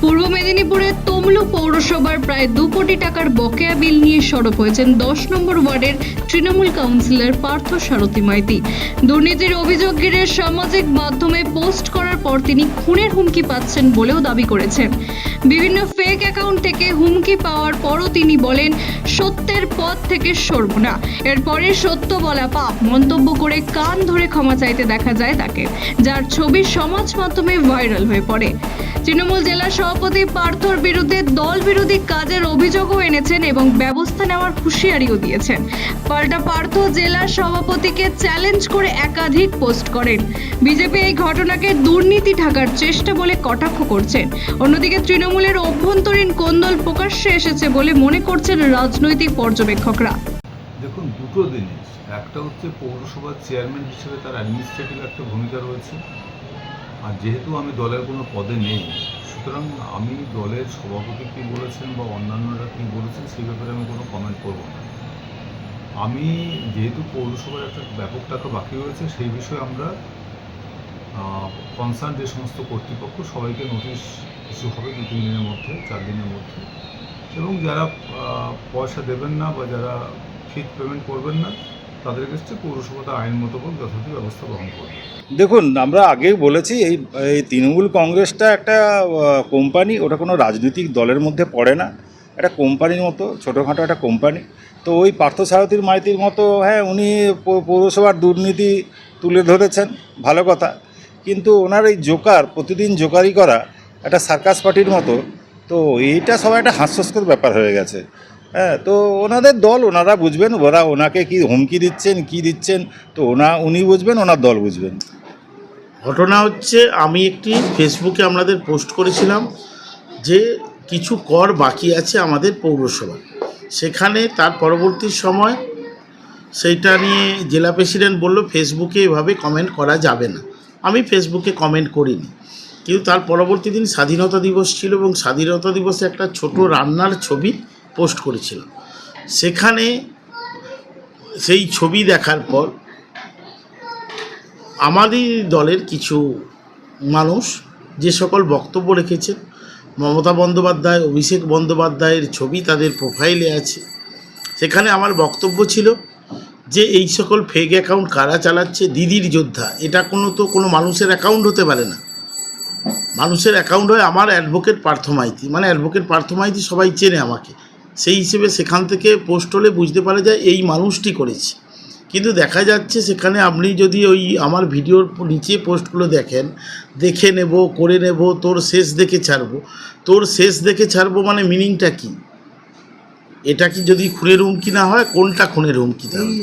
পূর্ব মেদিনীপুরের তমলু পৌরসভার প্রায় দু কোটি টাকার বকেয়া বিল নিয়ে সরব হয়েছেন দশ নম্বর ওয়ার্ডের তৃণমূল কাউন্সিলর পার্থ সারথী মাইতি। দুর্নীতির অভিযোগ ঘিরে সামাজিক মাধ্যমে পোস্ট করার পর তিনি খুনের হুমকি পাচ্ছেন বলেও দাবি করেছেন। বিভিন্ন ফেক অ্যাকাউন্ট থেকে হুমকি পাওয়ার পরও তিনি বলেন, সত্যের পথ থেকে সরব না। এরপরে সত্য বলা পাপ। মন্তব্য করে কান ধরে ক্ষমা চাইতে দেখা যায় তাকে, যার ছবি সমাজ মাধ্যমে ভাইরাল হয়ে পড়ে। তৃণমূল জেলা সভাপতি পার্থর বিরুদ্ধে দল বিরোধী কাজের অভিযোগও এনেছেন এবং ব্যবস্থা নেওয়ার হুঁশিয়ারিও দিয়েছেন। পাল্টা পার্থ জেলা সভাপতিকে চ্যালেঞ্জ করে একাধিক পোস্ট করেন। বিজেপি এই ঘটনাকে দুর্নীতি ঢাকার চেষ্টা বলে কটাক্ষ করছেন। অন্যদিকে তৃণমূলের অভ্যন্তরীণ কোন্দল প্রকাশ্যে এসেছে বলে মনে করছেন রাজনৈতিক পর্যবেক্ষকরা। দেখুন, দুটো জিনিস একটা হচ্ছে পৌরসভার চেয়ারম্যান হিসেবে তার অ্যাডমিনিস্ট্রেটিভ একটা ভূমিকা রয়েছে। আর যেহেতু আমি দলের কোনো পদে নেই সুতরাং আমি দলের সভাপতি কী বলেছেন বা অন্যান্যরা কী বলেছেন সেই ব্যাপারে আমি কোনো কমেন্ট করব না। আমি যেহেতু পৌরসভার একটা ব্যাপক টাকা বাকি রয়েছে, সেই বিষয়ে আমরা কনসার্ন যে সমস্ত কর্তৃপক্ষ, সবাইকে নোটিশ ইস্যু হবে দু তিন দিনের মধ্যে, চার দিনের মধ্যে। এবং যারা পয়সা দেবেন না বা যারা ঠিক পেমেন্ট করবেন না তাদের কাছে পৌরসভাতে আইন মোতাবেক যথাযথ ব্যবস্থা গ্রহণ করবে। দেখুন, আমরা আগেই বলেছি, এই এই তৃণমূল কংগ্রেসটা একটা কোম্পানি, ওটা কোনো রাজনৈতিক দলের মধ্যে পড়ে না। একটা কোম্পানির মতো, ছোটোখাটো একটা কোম্পানি। তো ওই পার্থসারথীর মাইতির মতো হ্যাঁ উনি পৌরসভার দুর্নীতি তুলে ধরেছেন, ভালো কথা। কিন্তু ওনার এই জোকার, প্রতিদিন জোকারি করা, একটা সার্কাস পার্টির মতো, তো এইটা সবাই একটা হাস্যস্কর ব্যাপার হয়ে গেছে। হ্যাঁ তো ওনাদের দল ওনারা বুঝবেন, ওরা ওনাকে কি হুমকি দিচ্ছেন, কি দিচ্ছেন, তো ওনা, উনি বুঝবেন, ওনার দল বুঝবেন। ঘটনা হচ্ছে, আমি একটি ফেসবুকে আমাদের পোস্ট করেছিলাম যে কিছু কর বাকি আছে আমাদের পৌরসভা সেখানে তার পরবর্তী সময় সেইটা নিয়ে জেলা প্রেসিডেন্ট বলল ফেসবুকে এভাবে কমেন্ট করা যাবে না। আমি ফেসবুকে কমেন্ট করিনি। কিন্তু তার পরবর্তী দিন স্বাধীনতা দিবস ছিল এবং স্বাধীনতা দিবসে একটা ছোট রান্নার ছবি পোস্ট করেছিলাম। সেখানে সেই ছবি দেখার পর আমাদের দলের কিছু মানুষ যে সকল বক্তব্য রেখেছেন, মমতা বন্দ্যোপাধ্যায়, অভিষেক বন্দ্যোপাধ্যায়ের ছবি তাদের প্রোফাইলে আছে। সেখানে আমার বক্তব্য ছিল যে এই সকল ফেক অ্যাকাউন্ট কারা চালাচ্ছে, দিদির যোদ্ধা, এটা কোনো তো কোনো মানুষের অ্যাকাউন্ট হতে পারে না। মানুষের অ্যাকাউন্ট হয় আমার অ্যাডভোকেট পার্থমাইতি। মানে অ্যাডভোকেট পার্থ মাইতি সবাই চেনে আমাকে। সেই হিসেবে সেখান থেকে পোস্ট হলে বুঝতে পারা যায় এই মানুষটি করেছে। কিন্তু দেখা যাচ্ছে সেখানে আপনি যদি ওই আমার ভিডিওর নিচে পোস্টগুলো দেখেন, দেখে নেব, করে নেব, তোর শেষ দেখে ছাড়বো। তোর শেষ দেখে ছাড়বো মানে মিনিংটা কি? এটা কি যদি খুনের হুমকি না হয়, কোনটা খুনের হুমকি তাহলে?